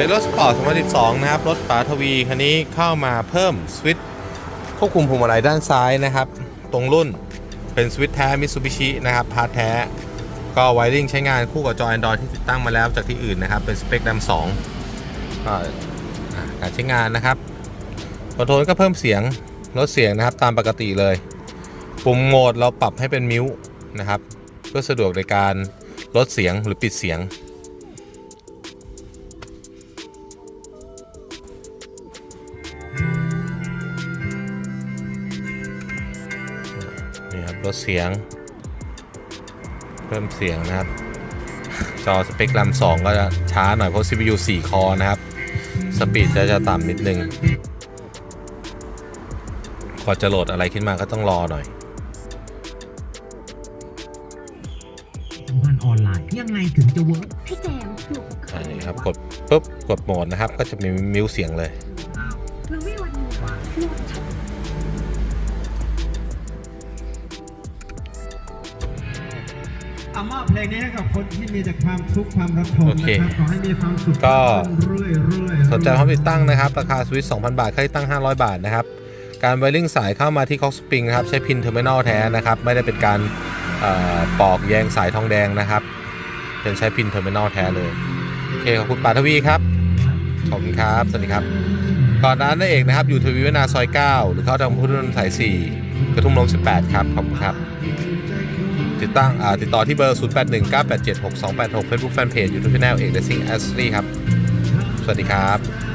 เป็นรถสปอร์ต2012 นะครับ รถป๋าทวีคันนี้เข้ามาเพิ่มสวิตช์ควบคุมพวงมาลัยด้านซ้ายนะครับ ตรงรุ่นเป็นสวิตช์แท้มิตซูบิชินะครับพาร์ทแท้ ก็ไวริงใช้งานคู่กับจอ Android ที่ติดตั้งมาแล้วจากที่อื่นนะครับ เป็นสเปคดัม2ก็อ่าการใช้งานนะครับคอนโทรลก็เพิ่มเสียงลดเสียงนะครับตามปกติเลย ปุ่มโหมดเราปรับให้เป็นมิวนะครับ เพื่อสะดวกในการลดเสียงหรือปิดเสียง นี่ครับลดเสียง เพิ่มเสียงนะครับ จอสเปคแรม2ก็จะช้าหน่อยเพราะ CPU 4 คอนะครับ สปีดจะจะต่ำนิดนึงพอจะโหลดอะไรขึ้นมาก็ต้องรอหน่อยสัมพันธ์ออนไลน์ยังไงถึงจะเวิร์กพี่แจมหนูอันนี้ครับกดปุ๊บกดโหมดนะครับ ก็จะมีมิวเสียงเลย เอามอบเพลงนี้ให้กับคนที่มีแต่ความทุกข์ความระทมโอเคนะครับขอให้มีความสุขก็เรื่อยๆเรื่อยๆสนใจพร้อมติดตั้งนะครับ ราคาสวิต2,000 บาท ค่าติดตั้ง 500 บาทนะครับ การไวริงสายเข้ามาที่คอกสปริงนะครับ ใช้พินเทอร์มินอลแท้นะครับ ไม่ได้เป็นการเอ่อปอกแยงสายทองแดงนะครับ เป็นใช้พินเทอร์มินอลแท้เลย โอเค ขอบคุณปาทวีครับ ขอบคุณครับ สวัสดีครับ ก่อนหน้านั้นนนเอกนะครับ อยู่ทวีวนาซอย 9 หรือเข้าทางพุทธนนท์สาย 4 กระทุ่มลม18 ครับ ขอบคุณครับ ติดตั้งติดต่อที่เบอร์ 0819876286 Facebook Fanpage YouTube Channel เอกเดซิ่งแอสลี่ครับ สวัสดีครับ